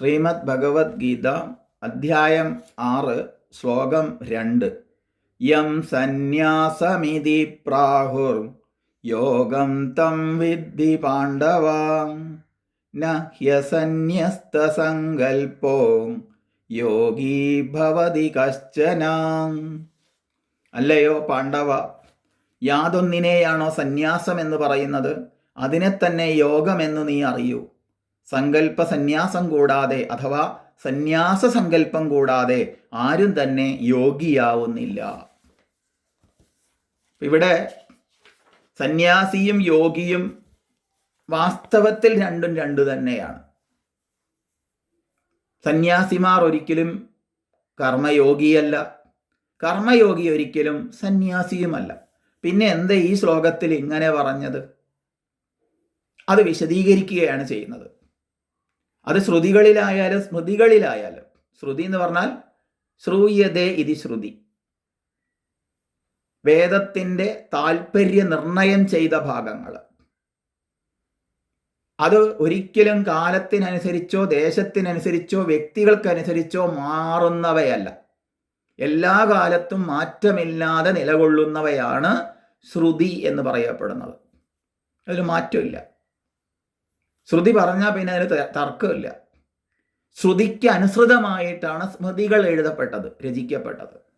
ശ്രീമദ് ഭഗവത്ഗീത അധ്യായം ആറ് ശ്ലോകം രണ്ട്. യം സന്യാസമിതി പ്രാഹുർ യോഗം തം വിദ്ധി പാണ്ഡവാം. നഹ്യസന്യസ്തസങ്കൽപ്പോ ഹ്യസന്യസ്തസങ്കൽപ്പോ യോഗീ ഭവതി കശ്ചന. അല്ലയോ പാണ്ഡവ യാതൊന്നിനെയാണോ സന്യാസം എന്ന് പറയുന്നത്? അതിനെ തന്നെ യോഗമെന്ന് നീ അറിയൂ. സങ്കല്പ സന്യാസം കൂടാതെ അഥവാ സന്യാസ സങ്കല്പം കൂടാതെ ആരും തന്നെ യോഗിയാവുന്നില്ല. ഇവിടെ സന്യാസിയും യോഗിയും വാസ്തവത്തിൽ രണ്ടും രണ്ടു തന്നെയാണ്. സന്യാസിമാർ ഒരിക്കലും കർമ്മയോഗിയല്ല. കർമ്മയോഗി ഒരിക്കലും സന്യാസിയുമല്ല. പിന്നെ എന്താ ഈ ശ്ലോകത്തിൽ ഇങ്ങനെ പറഞ്ഞത്? അത് വിശദീകരിക്കുകയാണ് ചെയ്യുന്നത്. അത് ശ്രുതികളിലായാലും സ്മൃതികളിലായാലും. ശ്രുതി എന്ന് പറഞ്ഞാൽ ശ്രൂയതേ ഇതി ശ്രുതി. വേദത്തിന്റെ താല്പര്യ നിർണയം ചെയ്ത ഭാഗങ്ങൾ. അത് ഒരിക്കലും കാലത്തിനനുസരിച്ചോ ദേശത്തിനനുസരിച്ചോ വ്യക്തികൾക്കനുസരിച്ചോ മാറുന്നവയല്ല. എല്ലാ കാലത്തും മാറ്റമില്ലാതെ നിലകൊള്ളുന്നവയാണ് ശ്രുതി എന്ന് പറയപ്പെടുന്നത്. അതിൽ മാറ്റമില്ല. ശ്രുതി പറഞ്ഞാൽ പിന്നെ അതിന് തർക്കമില്ല. ശ്രുതിക്ക് അനുസൃതമായിട്ടാണ് സ്മൃതികൾ എഴുതപ്പെട്ടത് രചിക്കപ്പെട്ടത്.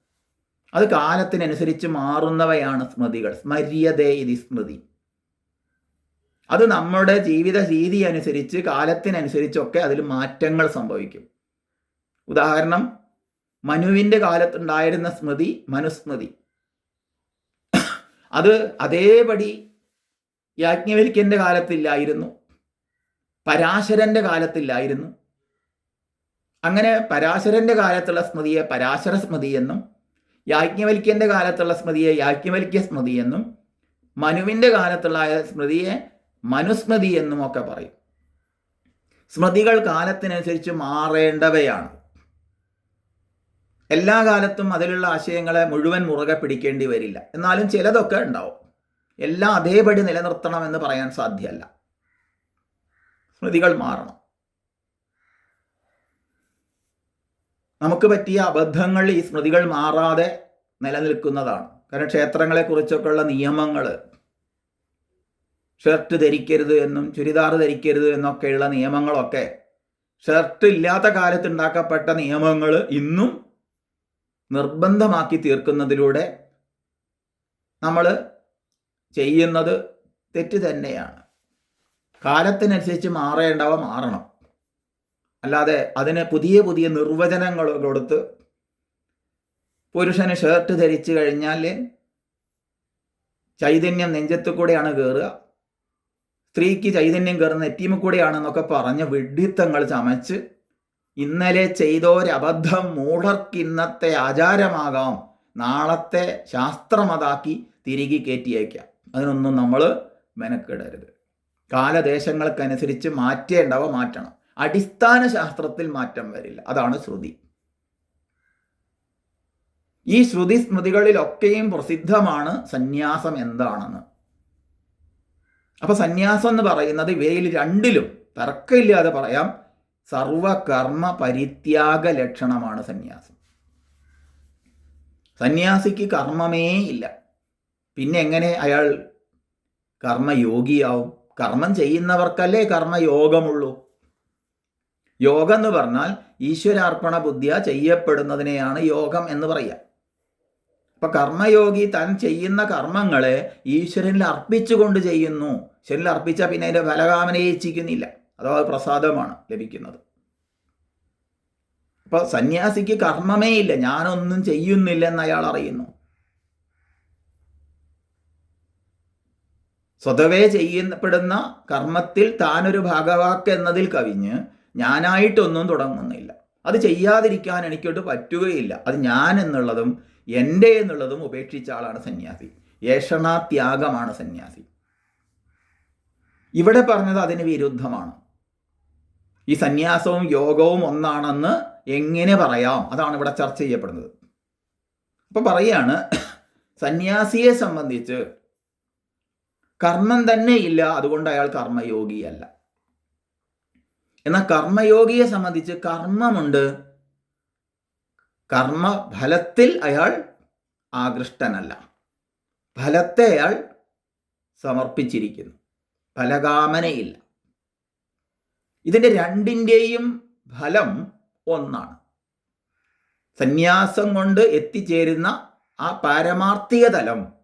അത് കാലത്തിനനുസരിച്ച് മാറുന്നവയാണ് സ്മൃതികൾ. സ്മര്യതേ ഇതി സ്മൃതി. അത് നമ്മുടെ ജീവിത രീതി അനുസരിച്ച് കാലത്തിനനുസരിച്ചൊക്കെ അതിൽ മാറ്റങ്ങൾ സംഭവിക്കും. ഉദാഹരണം മനുവിന്റെ കാലത്തുണ്ടായിരുന്ന സ്മൃതി മനുസ്മൃതി. അത് അതേപടി യാജ്ഞവൽക്കന്റെ കാലത്തില്ലായിരുന്നു. പരാശരന്റെ കാലത്തില്ലായിരുന്നു. അങ്ങനെ പരാശരന്റെ കാലത്തുള്ള സ്മൃതിയെ പരാശര സ്മൃതി എന്നും യാജ്ഞവൽക്യന്റെ കാലത്തുള്ള സ്മൃതിയെ യാജ്ഞവൽക്യ സ്മൃതി എന്നും മനുവിന്റെ കാലത്തുള്ള സ്മൃതിയെ മനുസ്മൃതി എന്നും ഒക്കെ പറയും. സ്മൃതികൾ കാലത്തിനനുസരിച്ച് മാറേണ്ടവയാണ്. എല്ലാ കാലത്തും അതിലുള്ള ആശയങ്ങളെ മുഴുവൻ മുറുകെ പിടിക്കേണ്ടി വരില്ല. എന്നാലും ചിലതൊക്കെ ഉണ്ടാവും. എല്ലാം അതേപടി നിലനിർത്തണമെന്ന് പറയാൻ സാധ്യമല്ല. സ്മൃതികൾ മാറണം. നമുക്ക് പറ്റിയ അബദ്ധങ്ങൾ ഈ സ്മൃതികൾ മാറാതെ നിലനിൽക്കുന്നതാണ്. കാരണം ക്ഷേത്രങ്ങളെക്കുറിച്ചൊക്കെയുള്ള നിയമങ്ങൾ ഷർട്ട് ധരിക്കരുത് എന്നും ചുരിദാർ ധരിക്കരുത് എന്നൊക്കെയുള്ള നിയമങ്ങളൊക്കെ ഷർട്ട് ഇല്ലാത്ത കാലത്ത് ഉണ്ടാക്കപ്പെട്ട നിയമങ്ങൾ ഇന്നും നിർബന്ധമാക്കി തീർക്കുന്നതിലൂടെ നമ്മൾ ചെയ്യുന്നത് തെറ്റ് തന്നെയാണ്. കാലത്തിനനുസരിച്ച് മാറേണ്ടവ മാറണം. അല്ലാതെ അതിന് പുതിയ പുതിയ നിർവചനങ്ങൾ കൊടുത്ത് പുരുഷന് ഷർട്ട് ധരിച്ചു കഴിഞ്ഞാൽ ചൈതന്യം നെഞ്ചത്തു കൂടെയാണ് കയറുക സ്ത്രീക്ക് ചൈതന്യം കയറുന്ന നെറ്റീമ കൂടെയാണെന്നൊക്കെ പറഞ്ഞ് വിഡിത്തങ്ങൾ ചമച്ച് ഇന്നലെ ചെയ്തോരബദ്ധം മൂഢർക്കിന്നത്തെ ആചാരമാകാം. നാളത്തെ ശാസ്ത്രമതാക്കി തിരികെ കയറ്റിയേക്കാം അതിനൊന്നും നമ്മൾ മെനക്കിടരുത്. കാലദേശങ്ങൾക്കനുസരിച്ച് മാറ്റേണ്ടവ മാറ്റണം. അടിസ്ഥാന ശാസ്ത്രത്തിൽ മാറ്റം വരില്ല. അതാണ് ശ്രുതി. ഈ ശ്രുതി സ്മൃതികളിലൊക്കെയും പ്രസിദ്ധമാണ് സന്യാസം എന്താണെന്ന്. അപ്പൊ സന്യാസം എന്ന് പറയുന്നത് ഇവയിൽ രണ്ടിലും തർക്കമില്ലാതെ പറയാം. സർവകർമ്മ പരിത്യാഗ ലക്ഷണമാണ് സന്യാസം. സന്യാസിക്ക് കർമ്മമേ ഇല്ല. പിന്നെ എങ്ങനെ അയാൾ കർമ്മയോഗിയാവും കർമ്മം ചെയ്യുന്നവർക്കല്ലേ കർമ്മയോഗമുള്ളൂ. യോഗം എന്ന് പറഞ്ഞാൽ ഈശ്വരാർപ്പണ ബുദ്ധിയ ചെയ്യപ്പെടുന്നതിനെയാണ് യോഗം എന്ന് പറയുക അപ്പൊ കർമ്മയോഗി താൻ ചെയ്യുന്ന കർമ്മങ്ങളെ ഈശ്വരനിൽ അർപ്പിച്ചുകൊണ്ട് ചെയ്യുന്നു. ഈശ്വരനിൽ അർപ്പിച്ചാൽ പിന്നെ അതിന്റെ ഫലകാമനയെ ഇച്ഛിക്കുന്നില്ല. അത് പ്രസാദമാണ് ലഭിക്കുന്നത്. അപ്പൊ സന്യാസിക്ക് കർമ്മമേ ഇല്ല. ഞാനൊന്നും ചെയ്യുന്നില്ലെന്ന് അയാൾ അറിയുന്നു. സ്വതവേ ചെയ്യപ്പെടുന്ന കർമ്മത്തിൽ താനൊരു ഭാഗവാക്ക് എന്നതിൽ കവിഞ്ഞ് ഞാനായിട്ടൊന്നും തുടങ്ങുന്നില്ല. അത് ചെയ്യാതിരിക്കാൻ എനിക്കോട്ട് പറ്റുകയില്ല. അത് ഞാൻ എന്നുള്ളതും എന്റെ എന്നുള്ളതും ഉപേക്ഷിച്ച ആളാണ് സന്യാസി. ഏഷണാത്യാഗമാണ് സന്യാസി. ഇവിടെ പറഞ്ഞത് അതിന് വിരുദ്ധമാണ്. ഈ സന്യാസവും യോഗവും ഒന്നാണെന്ന് എങ്ങനെ പറയാം? അതാണ് ഇവിടെ ചർച്ച ചെയ്യപ്പെടുന്നത്. അപ്പോൾ പറയാണ് സന്യാസിയെ സംബന്ധിച്ച് കർമ്മം തന്നെ ഇല്ല അതുകൊണ്ട് അയാൾ കർമ്മയോഗിയല്ല. എന്നാൽ കർമ്മയോഗിയെ സംബന്ധിച്ച് കർമ്മമുണ്ട്. കർമ്മ ഫലത്തിൽ അയാൾ ആകൃഷ്ടനല്ല. ഫലത്തെ അയാൾ സമർപ്പിച്ചിരിക്കുന്നു. ഫലകാമനയില്ല. ഇതിന്റെ രണ്ടിന്റെയും ഫലം ഒന്നാണ്. സന്യാസം കൊണ്ട് എത്തിച്ചേരുന്ന ആ പാരമാർത്ഥിക തലം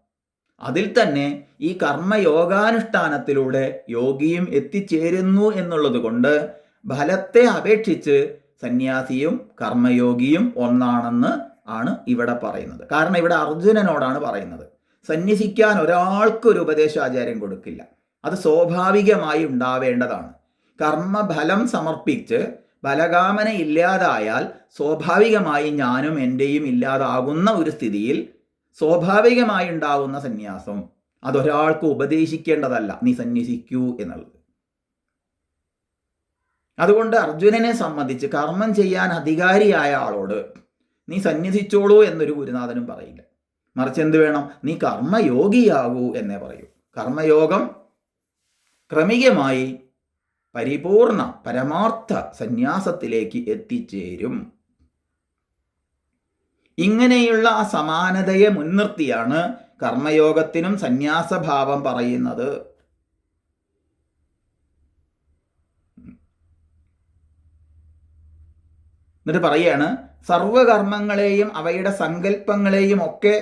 അതിൽ തന്നെ ഈ കർമ്മയോഗാനുഷ്ഠാനത്തിലൂടെ യോഗിയും എത്തിച്ചേരുന്നു എന്നുള്ളത് കൊണ്ട് ഫലത്തെ അപേക്ഷിച്ച് സന്യാസിയും കർമ്മയോഗിയും ഒന്നാണെന്ന് ആണ് ഇവിടെ പറയുന്നത്. കാരണം ഇവിടെ അർജുനനോടാണ് പറയുന്നത്. സന്യസിക്കാൻ ഒരാൾക്കൊരു ഉപദേശാചാര്യം കൊടുക്കില്ല. അത് സ്വാഭാവികമായി ഉണ്ടാവേണ്ടതാണ്. കർമ്മഫലം സമർപ്പിച്ച് ഫലകാമന ഇല്ലാതായാൽ സ്വാഭാവികമായി ഞാനും എന്റെയും ഇല്ലാതാകുന്ന ഒരു സ്ഥിതിയിൽ സ്വാഭാവികമായി ഉണ്ടാകുന്ന സന്യാസം അതൊരാൾക്ക് ഉപദേശിക്കേണ്ടതല്ല. നീ സന്യസിക്കൂ എന്നുള്ളത്. അതുകൊണ്ട് അർജുനനെ സംബന്ധിച്ച് കർമ്മം ചെയ്യാൻ അധികാരിയായ ആളോട് നീ സന്യസിച്ചോളൂ എന്നൊരു ഗുരുനാഥനും പറയില്ല. മറിച്ച് എന്ത് വേണം? നീ കർമ്മയോഗിയാകൂ എന്നേ പറയൂ. കർമ്മയോഗം ക്രമികമായി പരിപൂർണ പരമാർത്ഥ സന്യാസത്തിലേക്ക് എത്തിച്ചേരും. ഇങ്ങനെയുള്ള ആ സമാനതയെ മുൻനിർത്തിയാണ് കർമ്മയോഗത്തിനും സന്യാസഭാവം പറയുന്നത്. എന്നിട്ട് പറയാണ് സർവകർമ്മങ്ങളെയും അവയുടെ സങ്കല്പങ്ങളെയും ഒക്കെ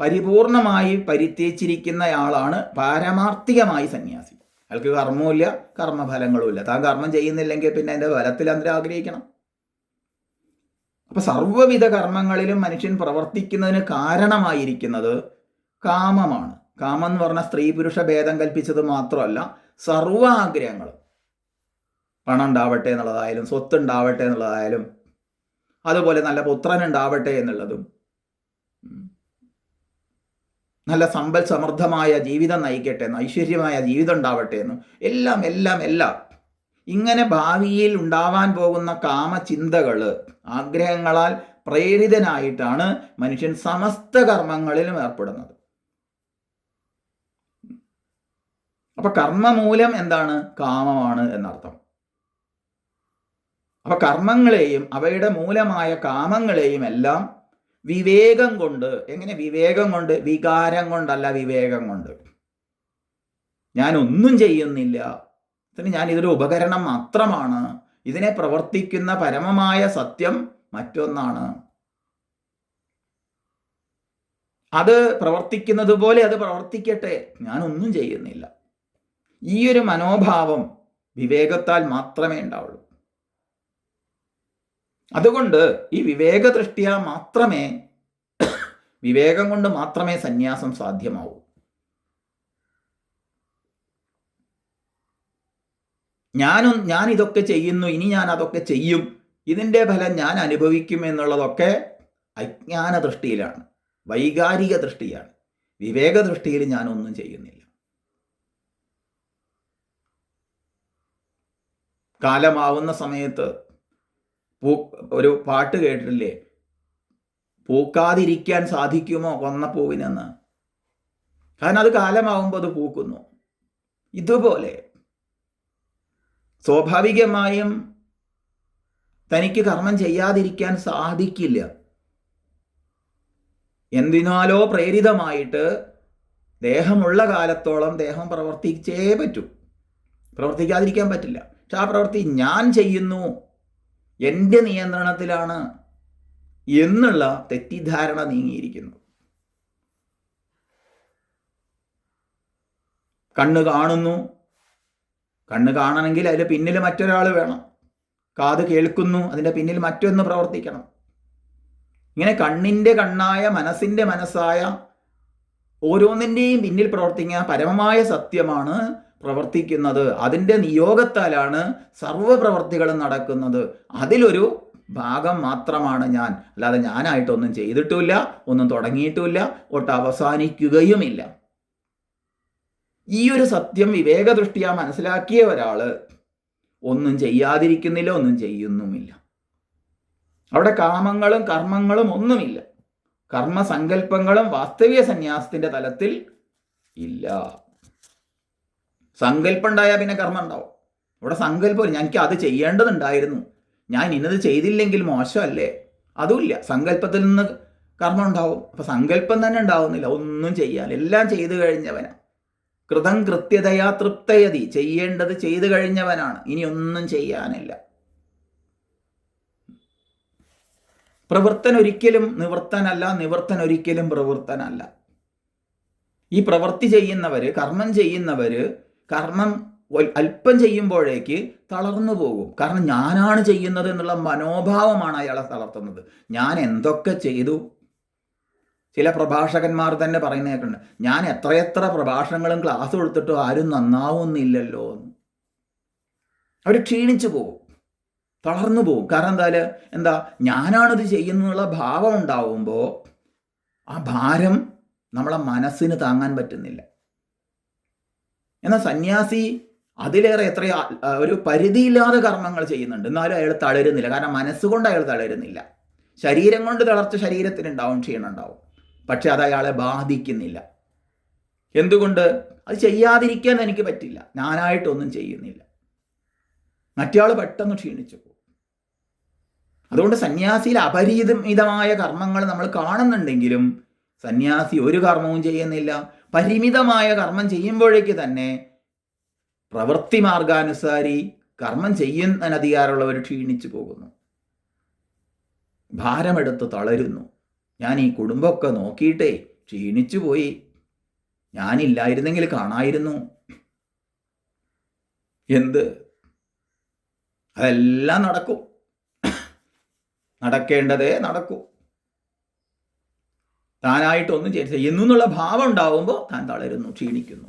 പരിപൂർണമായി പരിത്യജിച്ചിരിക്കുന്നയാളാണ് പാരമാർത്ഥികമായി സന്യാസി. അയാൾക്ക് കർമ്മവുമില്ല കർമ്മഫലങ്ങളുമില്ല. താൻ കർമ്മം ചെയ്യുന്നില്ലെങ്കിൽ പിന്നെ അതിന്റെ ഫലത്തിൽ എന്തിനും ആഗ്രഹിക്കണം അപ്പൊ സർവവിധ കർമ്മങ്ങളിലും മനുഷ്യൻ പ്രവർത്തിക്കുന്നതിന് കാരണമായിരിക്കുന്നത് കാമമാണ്. കാമം എന്ന് പറഞ്ഞ സ്ത്രീ പുരുഷ ഭേദം കൽപ്പിച്ചത് മാത്രമല്ല സർവ ആഗ്രഹങ്ങളും. പണം ഉണ്ടാവട്ടെ എന്നുള്ളതായാലും സ്വത്ത് ഉണ്ടാവട്ടെ എന്നുള്ളതായാലും അതുപോലെ നല്ല പുത്രൻ ഉണ്ടാവട്ടെ എന്നുള്ളതും. നല്ല സമ്പൽ സമൃദ്ധമായ ജീവിതം നയിക്കട്ടെ എന്ന് ഐശ്വര്യമായ ജീവിതം ഉണ്ടാവട്ടെ എന്നും എല്ലാം എല്ലാം എല്ലാം ഇങ്ങനെ ഭാവിയിൽ ഉണ്ടാവാൻ പോകുന്ന കാമചിന്തകൾ ആഗ്രഹങ്ങളാൽ പ്രേരിതനായിട്ടാണ് മനുഷ്യൻ സമസ്ത കർമ്മങ്ങളിലും ഏർപ്പെടുന്നത്. അപ്പൊ കർമ്മമൂലം എന്താണ്? കാമമാണ് എന്നർത്ഥം. അപ്പൊ കർമ്മങ്ങളെയും അവയുടെ മൂലമായ കാമങ്ങളെയും എല്ലാം വിവേകം കൊണ്ട് എങ്ങനെ വിവേകം കൊണ്ട്? വികാരം കൊണ്ടല്ല വിവേകം കൊണ്ട്. ഞാൻ ഒന്നും ചെയ്യുന്നില്ല. ഇതിന് ഞാൻ ഇതൊരു ഉപകരണം മാത്രമാണ്. ഇതിനെ പ്രവർത്തിക്കുന്ന പരമമായ സത്യം മറ്റൊന്നാണ്. അത് പ്രവർത്തിക്കുന്നത് പോലെ അത് പ്രവർത്തിക്കട്ടെ. ഞാനൊന്നും ചെയ്യുന്നില്ല. ഈ ഒരു മനോഭാവം വിവേകത്താൽ മാത്രമേ ഉണ്ടാവുള്ളൂ. അതുകൊണ്ട് ഈ വിവേക ദൃഷ്ടിയ മാത്രമേ വിവേകം കൊണ്ട് മാത്രമേ സന്യാസം സാധ്യമാവൂ. ഞാനും ഞാൻ ഇതൊക്കെ ചെയ്യുന്നു ഇനി ഞാൻ അതൊക്കെ ചെയ്യും. ഇതിന്റെ ഫലം ഞാൻ അനുഭവിക്കും എന്നുള്ളതൊക്കെ അജ്ഞാന ദൃഷ്ടിയിലാണ്. വൈകാരിക ദൃഷ്ടിയാണ്. വിവേക ദൃഷ്ടിയിൽ ഞാനൊന്നും ചെയ്യുന്നില്ല. കാലമാവുന്ന സമയത്ത് പൂ ഒരു പാട്ട് കേട്ടിട്ടില്ലേ? പൂക്കാതിരിക്കാൻ സാധിക്കുമോ കൊന്ന പൂവിനെന്ന്? കാരണം അത് കാലമാവുമ്പോൾ അത് പൂക്കുന്നു. ഇതുപോലെ സ്വാഭാവികമായും തനിക്ക് കർമ്മം ചെയ്യാതിരിക്കാൻ സാധിക്കില്ല. എന്തിനാലോ പ്രേരിതമായിട്ട് ദേഹമുള്ള കാലത്തോളം ദേഹം പ്രവർത്തിച്ചേ പറ്റൂ. പ്രവർത്തിക്കാതിരിക്കാൻ പറ്റില്ല. പക്ഷെ ആ പ്രവൃത്തി ഞാൻ ചെയ്യുന്നു എന്റെ നിയന്ത്രണത്തിലാണ് എന്നുള്ള തെറ്റിദ്ധാരണ നീങ്ങിയിരിക്കുന്നു. കണ്ണ് കാണുന്നു കണ്ണ് കാണണമെങ്കിൽ അതിന്റെ പിന്നിൽ മറ്റൊരാൾ വേണം. കാത് കേൾക്കുന്നു അതിന്റെ പിന്നിൽ മറ്റൊന്ന് പ്രവർത്തിക്കണം. ഇങ്ങനെ കണ്ണിന്റെ കണ്ണായ മനസ്സിന്റെ മനസ്സായ ഓരോന്നിന്റെയും പിന്നിൽ പ്രവർത്തിക്കുന്ന പരമമായ സത്യമാണ് പ്രവർത്തിക്കുന്നത്. അതിന്റെ നിയോഗത്താലാണ് സർവപ്രവർത്തികളും നടക്കുന്നത്. അതിലൊരു ഭാഗം മാത്രമാണ് ഞാൻ. അല്ലാതെ ഞാനായിട്ടൊന്നും ചെയ്തിട്ടുമില്ല ഒന്നും തുടങ്ങിയിട്ടുമില്ല ഒട്ട് അവസാനിക്കുകയുമില്ല ഈ ഒരു സത്യം വിവേകദൃഷ്ടിയാ മനസ്സിലാക്കിയ ഒരാൾ ഒന്നും ചെയ്യാതിരിക്കുന്നില്ല ഒന്നും ചെയ്യുന്നുമില്ല. അവിടെ കാമങ്ങളും കർമ്മങ്ങളും ഒന്നുമില്ല. കർമ്മസങ്കല്പങ്ങളും വാസ്തവിക സന്യാസത്തിന്റെ തലത്തിൽ ഇല്ല. സങ്കല്പം ഉണ്ടായാൽ പിന്നെ കർമ്മം ഉണ്ടാവും ഇവിടെ സങ്കല്പം ഞാൻ എനിക്ക് അത് ചെയ്യേണ്ടതുണ്ടായിരുന്നു. ഞാൻ ഇന്നത് ചെയ്തില്ലെങ്കിൽ മോശമല്ലേ? അതുമില്ല. സങ്കല്പത്തിൽ നിന്ന് കർമ്മം ഉണ്ടാവും അപ്പൊ സങ്കല്പം തന്നെ ഉണ്ടാവുന്നില്ല. ഒന്നും ചെയ്യാൻ. എല്ലാം ചെയ്തു കഴിഞ്ഞവനാ. കൃതം കൃത്യതയാ തൃപ്തയതി. ചെയ്യേണ്ടത് ചെയ്തു കഴിഞ്ഞവനാണ്. ഇനി ഒന്നും ചെയ്യാനില്ല. പ്രവൃത്തൻ ഒരിക്കലും നിവർത്തനല്ല നിവൃത്തൻ ഒരിക്കലും പ്രവൃത്തനല്ല ഈ പ്രവൃത്തി ചെയ്യുന്നവര് കർമ്മം ചെയ്യുന്നവര് കർമ്മം അല്പം ചെയ്യുമ്പോഴേക്ക് തളർന്നു പോകും. കാരണം ഞാനാണ് ചെയ്യുന്നത് എന്നുള്ള മനോഭാവമാണ് അയാളെ തളർത്തുന്നത്. ഞാൻ എന്തൊക്കെ ചെയ്തു? ചില പ്രഭാഷകന്മാർ തന്നെ പറയുന്ന കേൾക്കുന്നുണ്ട് ഞാൻ എത്രയെത്ര പ്രഭാഷണങ്ങളും ക്ലാസ് കൊടുത്തിട്ടും ആരും നന്നാവുന്നില്ലല്ലോ. എന്ന് അവർ ക്ഷീണിച്ചു പോകും. തളർന്നു പോകും. കാരണം എന്താ എന്താ? ഞാനാണിത് ചെയ്യുന്നുള്ള ഭാവം ഉണ്ടാവുമ്പോൾ ആ ഭാരം നമ്മളെ മനസ്സിന് താങ്ങാൻ പറ്റുന്നില്ല. എന്നാൽ സന്യാസി അതിലേറെ എത്രയോ ഒരു പരിധിയില്ലാതെ കർമ്മങ്ങൾ ചെയ്യുന്നുണ്ട്. എന്നാലും അയാൾ തളരുന്നില്ല. കാരണം മനസ്സുകൊണ്ട് അയാൾ തളരുന്നില്ല. ശരീരം കൊണ്ട് തളർച്ച ശരീരത്തിനുണ്ടാവും ക്ഷീണം ഉണ്ടാവും പക്ഷെ അത് അയാളെ ബാധിക്കുന്നില്ല. എന്തുകൊണ്ട്? അത് ചെയ്യാതിരിക്കാൻ എനിക്ക് പറ്റില്ല. ഞാനായിട്ടൊന്നും ചെയ്യുന്നില്ല. മറ്റയാൾ പെട്ടെന്ന് ക്ഷീണിച്ചു പോകും. അതുകൊണ്ട് സന്യാസിയിൽ അപരിമിതമായ കർമ്മങ്ങൾ നമ്മൾ കാണുന്നുണ്ടെങ്കിലും സന്യാസി ഒരു കർമ്മവും ചെയ്യുന്നില്ല. പരിമിതമായ കർമ്മം ചെയ്യുമ്പോഴേക്ക് തന്നെ പ്രവൃത്തി മാർഗാനുസാരി കർമ്മം ചെയ്യുന്നതിന് അധികാരമുള്ളവർ ക്ഷീണിച്ചു പോകുന്നു. ഭാരമെടുത്ത് തളരുന്നു. ഞാൻ ഈ കുടുംബമൊക്കെ നോക്കിയിട്ടേ ക്ഷീണിച്ചു പോയി ഞാനില്ലായിരുന്നെങ്കിൽ കാണായിരുന്നു. എന്ത്? അതെല്ലാം നടക്കും. നടക്കേണ്ടതേ നടക്കൂ. താനായിട്ടൊന്നും ചെയ്യ- ചെയ്യുന്നു എന്നുള്ള ഭാവം ഉണ്ടാവുമ്പോൾ താൻ തളരുന്നു ക്ഷീണിക്കുന്നു.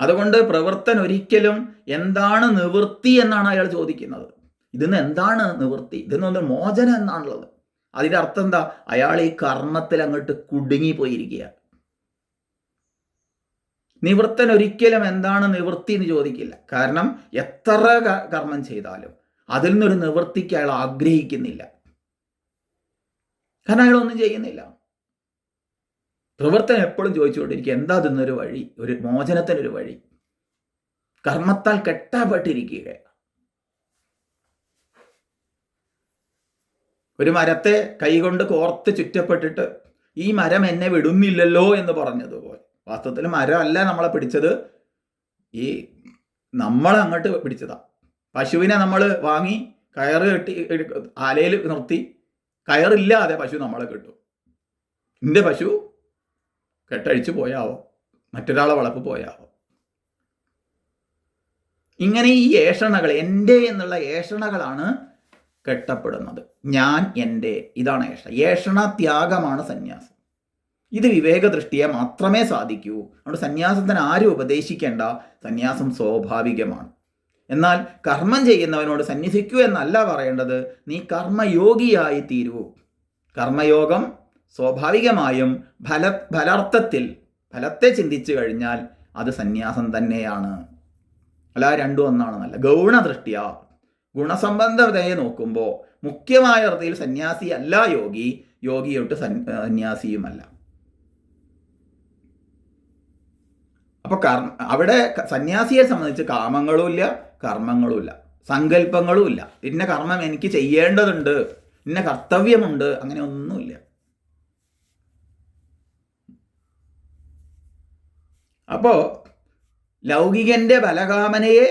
അതുകൊണ്ട് പ്രവർത്തൻ ഒരിക്കലും എന്താണ് നിവൃത്തി എന്നാണ് അയാൾ ചോദിക്കുന്നത്. ഇതിന്ന് എന്താണ് നിവൃത്തി? ഇതിന്നൊന്ന് മോചനം എന്നാണുള്ളത്. അതിന്റെ അർത്ഥം എന്താ? അയാൾ ഈ കർമ്മത്തിൽ അങ്ങോട്ട് കുടുങ്ങിപ്പോയിരിക്കുക. നിവൃത്തൻ ഒരിക്കലും എന്താണ് നിവൃത്തി എന്ന് ചോദിക്കില്ല. കാരണം എത്ര കർമ്മം ചെയ്താലും അതിൽ നിന്നൊരു നിവൃത്തിക്ക് അയാൾ ആഗ്രഹിക്കുന്നില്ല. കാരണം അയാളൊന്നും ചെയ്യുന്നില്ല. പ്രവർത്തനം എപ്പോഴും ചോദിച്ചുകൊണ്ടിരിക്കുക എന്താ അതിന്നൊരു വഴി? ഒരു മോചനത്തിനൊരു വഴി? കർമ്മത്താൽ കെട്ടപ്പെട്ടിരിക്കുക ഒരു മരത്തെ കൈകൊണ്ട് കോർത്ത് ചുറ്റപ്പെട്ടിട്ട് ഈ മരം എന്നെ വിടുന്നില്ലല്ലോ എന്ന് പറഞ്ഞതുപോലെ. വാസ്തവത്തിൽ മരമല്ല നമ്മളെ പിടിച്ചത്. ഈ നമ്മൾ അങ്ങോട്ട് പിടിച്ചതാ. പശുവിനെ നമ്മൾ വാങ്ങി കയറ് കെട്ടി ആലയിൽ നിർത്തി. കയറില്ലാതെ പശു നമ്മളെ കിട്ടും. എന്റെ പശു കെട്ടഴിച്ച് പോയാവോ? മറ്റൊരാളെ വളപ്പ് പോയാവോ? ഇങ്ങനെ ഈ ഏഷണകൾ എന്റെ എന്നുള്ള ഏഷണകളാണ് കെട്ടപ്പെടുന്നത്. ഞാൻ എന്റെ ഇതാണ് ഏഷണ ഏഷണ ത്യാഗമാണ് സന്യാസം. ഇത് വിവേക ദൃഷ്ടിയെ മാത്രമേ സാധിക്കൂ. അതുകൊണ്ട് സന്യാസത്തിന് ആരും ഉപദേശിക്കേണ്ട. സന്യാസം സ്വാഭാവികമാണ്. എന്നാൽ കർമ്മം ചെയ്യുന്നവനോട് സന്യസിക്കൂ എന്നല്ല പറയേണ്ടത്. നീ കർമ്മയോഗിയായി തീരൂ. കർമ്മയോഗം സ്വാഭാവികമായും ഫല ഫലർത്ഥത്തിൽ ഫലത്തെ ചിന്തിച്ചു കഴിഞ്ഞാൽ അത് സന്യാസം തന്നെയാണ്. അല്ല രണ്ടും ഒന്നാണെന്നല്ല. ഗൗണദൃഷ്ടിയ. ഗുണസംബന്ധതയെ നോക്കുമ്പോൾ മുഖ്യമായ അർത്ഥത്തിൽ സന്യാസി അല്ല യോഗി യോഗിയൊട്ട് സന്യാസിയുമല്ല. അപ്പൊ കർമ്മ അവിടെ സന്യാസിയെ സംബന്ധിച്ച് കാമങ്ങളും ഇല്ല കർമ്മങ്ങളും ഇല്ല സങ്കല്പങ്ങളും ഇല്ല. ഇന്ന കർമ്മം എനിക്ക് ചെയ്യേണ്ടതുണ്ട് ഇന്ന കർത്തവ്യമുണ്ട് അങ്ങനെ ഒന്നുമില്ല അപ്പോ ലൗകികന്റെ ബലകാമനയെ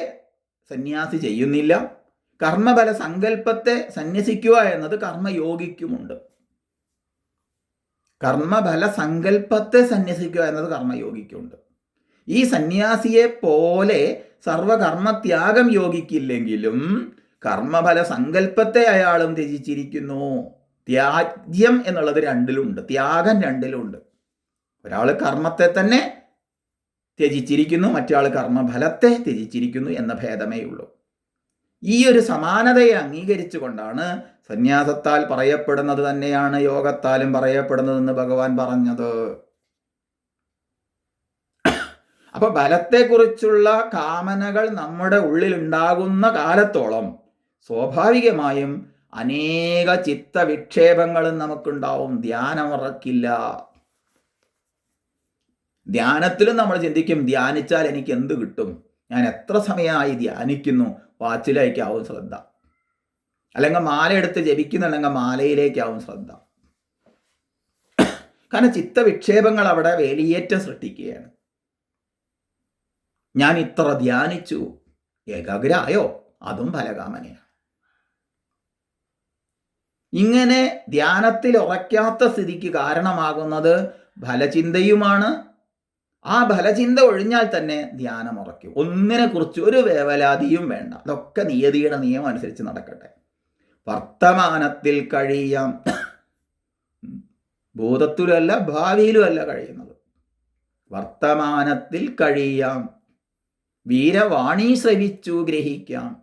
സന്യാസി ചെയ്യുന്നില്ല കർമ്മബല സങ്കല്പത്തെ സന്യസിക്കുക എന്നത് കർമ്മയോഗിക്കുമുണ്ട്. കർമ്മബല സങ്കല്പത്തെ സന്യസിക്കുക എന്നത് കർമ്മയോഗിക്കുണ്ട്. ഈ സന്യാസിയെ പോലെ സർവകർമ്മത്യാഗം യോഗിക്കില്ലെങ്കിലും കർമ്മഫല സങ്കല്പത്തെ അയാളും ത്യജിച്ചിരിക്കുന്നു. ത്യാജ്യം എന്നുള്ളത് രണ്ടിലുണ്ട് ത്യാഗം രണ്ടിലുണ്ട്. ഒരാൾ കർമ്മത്തെ തന്നെ ത്യജിച്ചിരിക്കുന്നു മറ്റൊരാൾ കർമ്മഫലത്തെ ത്യജിച്ചിരിക്കുന്നു എന്ന ഭേദമേ ഉള്ളൂ ഈ ഒരു സമാനതയെ അംഗീകരിച്ചുകൊണ്ടാണ് സന്യാസത്താൽ പറയപ്പെടുന്നത് തന്നെയാണ് യോഗത്താലും പറയപ്പെടുന്നതെന്ന് ഭഗവാൻ പറഞ്ഞത്. അപ്പൊ ബലത്തെക്കുറിച്ചുള്ള കാമനകൾ നമ്മുടെ ഉള്ളിൽ ഉണ്ടാകുന്ന കാലത്തോളം സ്വാഭാവികമായും അനേക ചിത്ത വിക്ഷേപങ്ങളും നമുക്കുണ്ടാവും. ധ്യാനം ഉറക്കില്ല. ധ്യാനത്തിലും നമ്മൾ ചിന്തിക്കും ധ്യാനിച്ചാൽ എനിക്ക് എന്ത് കിട്ടും? ഞാൻ എത്ര സമയമായി ധ്യാനിക്കുന്നു? വാച്ചിലേക്കാവും ശ്രദ്ധ. അല്ലെങ്കിൽ മാലയെടുത്ത് ജപിക്കുന്നുണ്ടെങ്കിൽ മാലയിലേക്കാവും ശ്രദ്ധ. കാരണം ചിത്തവിക്ഷേപങ്ങൾ അവിടെ വേലിയേറ്റം സൃഷ്ടിക്കുകയാണ്. ഞാൻ ഇത്ര ധ്യാനിച്ചു ഏകാഗ്രായോ അതും ഫലകാമനയാണ്. ഇങ്ങനെ ധ്യാനത്തിൽ ഉറയ്ക്കാത്ത സ്ഥിതിക്ക് കാരണമാകുന്നത് ഫലചിന്തയുമാണ് ആ ഫലചിന്ത ഒഴിഞ്ഞാൽ തന്നെ ധ്യാനം ഉറയ്ക്കും. ഒന്നിനെ കുറിച്ച് ഒരു വേവലാതിയും വേണ്ട. അതൊക്കെ നിയതിയുടെ നിയമം അനുസരിച്ച് നടക്കട്ടെ. വർത്തമാനത്തിൽ കഴിയാം. ഭൂതത്തിലുമല്ല ഭാവിയിലുമല്ല കഴിയുന്നത്. വർത്തമാനത്തിൽ കഴിയാം. വീരവാണി ശ്രവിച്ചു ഗ്രഹിക്കാം.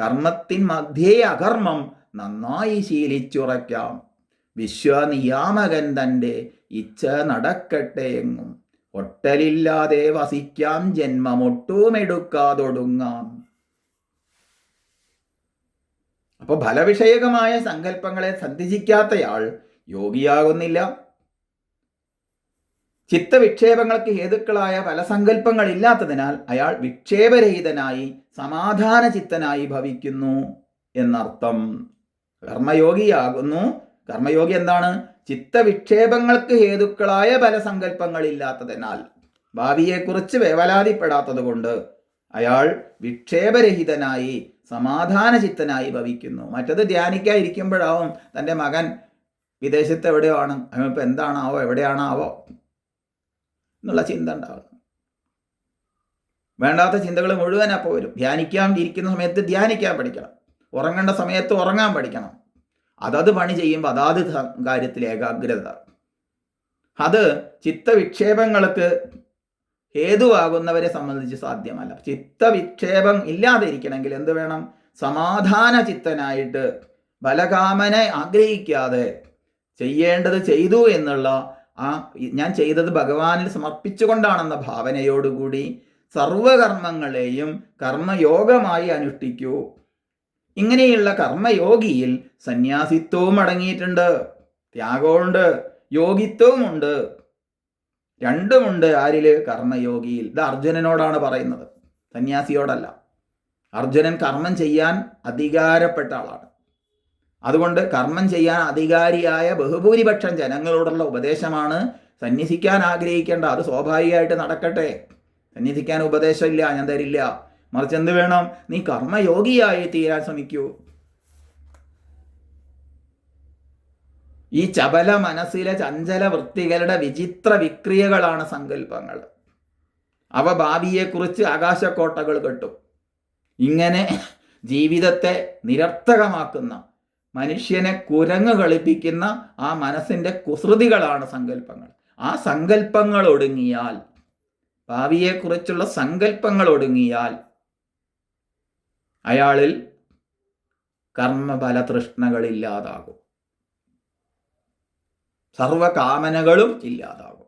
കർമ്മത്തിൻ മധ്യേ അകർമ്മം നന്നായി ശീലിച്ചുറയ്ക്കാം. വിശ്വനിയാമകൻ തന്റെ ഇച്ഛ നടക്കട്ടെ എങ്ങും. ഒട്ടലില്ലാതെ വസിക്കാം ജന്മമൊട്ടുമെടുക്കാതൊടുങ്ങാം. അപ്പൊ ഫലവിഷയകമായ സങ്കല്പങ്ങളെ സന്ധിച്ചിക്കാത്തയാൾ യോഗിയാകുന്നില്ല. ചിത്തവിക്ഷേപങ്ങൾക്ക് ഹേതുക്കളായ പല സങ്കല്പങ്ങൾ ഇല്ലാത്തതിനാൽ അയാൾ വിക്ഷേപരഹിതനായി സമാധാന ചിത്തനായി ഭവിക്കുന്നു എന്നർത്ഥം. കർമ്മയോഗിയാകുന്നു കർമ്മയോഗി എന്താണ്? ചിത്തവിക്ഷേപങ്ങൾക്ക് ഹേതുക്കളായ പല സങ്കല്പങ്ങളില്ലാത്തതിനാൽ ഭാവിയെക്കുറിച്ച് വേവലാതിപ്പെടാത്തത് കൊണ്ട് അയാൾ വിക്ഷേപരഹിതനായി സമാധാന ചിത്തനായി ഭവിക്കുന്നു. മറ്റത് ധ്യാനിക്കാതിരിക്കുമ്പോഴാവും തന്റെ മകൻ വിദേശത്ത് എവിടെയോ ആണ് അവനിപ്പോൾ എന്താണാവോ എവിടെയാണാവോ എന്നുള്ള ചിന്ത ഉണ്ടാവുന്നു വേണ്ടാത്ത ചിന്തകൾ മുഴുവൻ അപ്പോൾ വരും. ധ്യാനിക്കാൻ ഇരിക്കുന്ന സമയത്ത് ധ്യാനിക്കാൻ പഠിക്കണം. ഉറങ്ങേണ്ട സമയത്ത് ഉറങ്ങാൻ പഠിക്കണം. അതത് പണി ചെയ്യുമ്പോൾ അതാത് കാര്യത്തിൽ ഏകാഗ്രത. അത് ചിത്തവിക്ഷേപങ്ങൾക്ക് ഹേതുവാകുന്നവരെ സംബന്ധിച്ച് സാധ്യമല്ല. ചിത്തവിക്ഷേപം ഇല്ലാതെ ഇരിക്കണമെങ്കിൽ എന്ത് വേണം? സമാധാന ചിത്തനായിട്ട് ബലകാമനെ ആഗ്രഹിക്കാതെ ചെയ്യേണ്ടത് ചെയ്തു എന്നുള്ള ആ ഞാൻ ചെയ്തത് ഭഗവാനിൽ സമർപ്പിച്ചുകൊണ്ടാണെന്ന ഭാവനയോടുകൂടി സർവകർമ്മങ്ങളെയും കർമ്മയോഗമായി അനുഷ്ഠിക്കൂ. ഇങ്ങനെയുള്ള കർമ്മയോഗിയിൽ സന്യാസിത്വവും അടങ്ങിയിട്ടുണ്ട് ത്യാഗമുണ്ട് യോഗിത്വവുമുണ്ട്. രണ്ടുമുണ്ട് ആരിൽ കർമ്മയോഗിയിൽ. ഇത് അർജുനനോടാണ് പറയുന്നത് സന്യാസിയോടല്ല. അർജുനൻ കർമ്മം ചെയ്യാൻ അധികാരപ്പെട്ട ആളാണ്. അതുകൊണ്ട് കർമ്മം ചെയ്യാൻ അധികാരിയായ ബഹുഭൂരിപക്ഷം ജനങ്ങളോടുള്ള ഉപദേശമാണ് സന്യസിക്കാൻ ആഗ്രഹിക്കേണ്ട. അത് സ്വാഭാവികമായിട്ട് നടക്കട്ടെ. സന്യസിക്കാൻ ഉപദേശമില്ല ഞാൻ തരില്ല. മറിച്ച് എന്ത് വേണം? നീ കർമ്മയോഗിയായി തീരാൻ ശ്രമിക്കൂ. ഈ ചപല മനസ്സിലെ ചഞ്ചല വൃത്തികളുടെ വിചിത്ര വിക്രിയകളാണ് സങ്കല്പങ്ങൾ. അവ ഭാവിയെക്കുറിച്ച് ആകാശക്കോട്ടകൾ കെട്ടും. ഇങ്ങനെ ജീവിതത്തെ നിരർത്ഥകമാക്കുന്ന മനുഷ്യനെ കുരങ്ങ് കളിപ്പിക്കുന്ന ആ മനസ്സിന്റെ കുസൃതികളാണ് സങ്കല്പങ്ങൾ. ആ സങ്കല്പങ്ങൾ ഒടുങ്ങിയാൽ ഭാവിയെക്കുറിച്ചുള്ള സങ്കല്പങ്ങൾ ഒടുങ്ങിയാൽ അയാളിൽ കർമ്മഫല തൃഷ്ണകളില്ലാതാകും സർവകാമനകളും ഇല്ലാതാകും.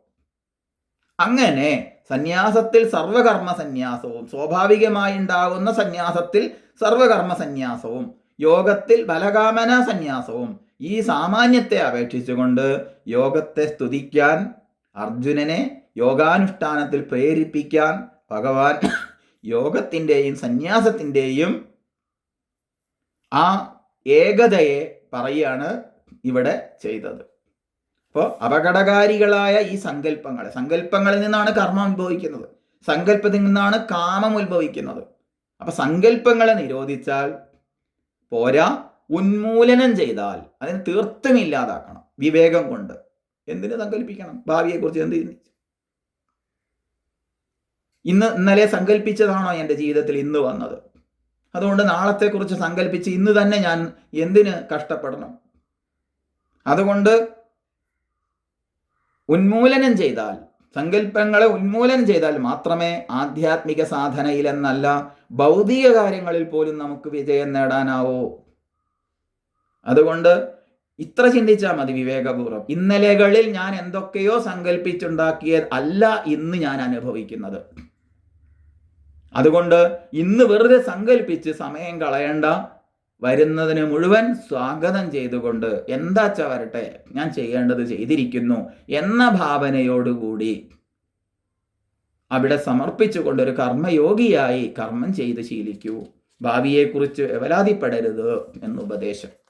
അങ്ങനെ സന്യാസത്തിൽ സർവകർമ്മ സന്യാസവും സ്വാഭാവികമായി ഉണ്ടാകുന്ന സന്യാസത്തിൽ സർവകർമ്മ സന്യാസവും യോഗത്തിൽ ബലകാമന സന്യാസവും ഈ സാമാന്യത്തെ അപേക്ഷിച്ചുകൊണ്ട് യോഗത്തെ സ്തുതിക്കാൻ അർജുനനെ യോഗാനുഷ്ഠാനത്തിൽ പ്രേരിപ്പിക്കാൻ ഭഗവാൻ യോഗത്തിന്റെയും സന്യാസത്തിന്റെയും ആ ഏകതയെ പറയാണ് ഇവിടെ ചെയ്തത്. അപ്പോൾ അപകടകാരികളായ ഈ സങ്കല്പങ്ങൾ സങ്കല്പങ്ങളിൽ നിന്നാണ് കർമ്മം ഉത്ഭവിക്കുന്നത് സങ്കല്പത്തിൽ നിന്നാണ് കാമം ഉത്ഭവിക്കുന്നത്. അപ്പൊ സങ്കല്പങ്ങളെ നിരോധിച്ചാൽ പോരാ ഉന്മൂലനം ചെയ്താൽ അതിന് തീർത്തും ഇല്ലാതാക്കണം വിവേകം കൊണ്ട്. എന്തിനു സങ്കല്പിക്കണം? ഭാവിയെക്കുറിച്ച് എന്ത് ചിന്തിച്ചു? ഇന്ന് ഇന്നലെ സങ്കല്പിച്ചതാണോ എന്റെ ജീവിതത്തിൽ ഇന്ന് വന്നത്? അതുകൊണ്ട് നാളത്തെക്കുറിച്ച് സങ്കല്പിച്ച് ഇന്ന് തന്നെ ഞാൻ എന്തിന് കഷ്ടപ്പെടണം? അതുകൊണ്ട് ഉന്മൂലനം ചെയ്താൽ സങ്കല്പങ്ങളെ ഉന്മൂലനം ചെയ്താൽ മാത്രമേ ആധ്യാത്മിക സാധനയിലെന്നല്ല ഭൗതിക കാര്യങ്ങളിൽ പോലും നമുക്ക് വിജയം നേടാനാവൂ. അതുകൊണ്ട് ഇത്ര ചിന്തിച്ചാൽ മതി വിവേകപൂർവം. ഇന്നലകളിൽ ഞാൻ എന്തൊക്കെയോ സങ്കല്പിച്ചുണ്ടാക്കിയത് അല്ല ഇന്ന് ഞാൻ അനുഭവിക്കുന്നത്. അതുകൊണ്ട് ഇന്ന് വെറുതെ സങ്കല്പിച്ച് സമയം കളയണ്ട. വരുന്നതിന് മുഴുവൻ സ്വാഗതം ചെയ്തുകൊണ്ട് എന്താച്ച വരട്ടെ? ഞാൻ ചെയ്യേണ്ടത് ചെയ്തിരിക്കുന്നു എന്ന ഭാവനയോടുകൂടി അവിടെ സമർപ്പിച്ചുകൊണ്ട് ഒരു കർമ്മയോഗിയായി കർമ്മം ചെയ്ത് ശീലിക്കൂ. ഭാവിയെക്കുറിച്ച് വേവലാതിപ്പെടരുത് എന്നുപദേശം.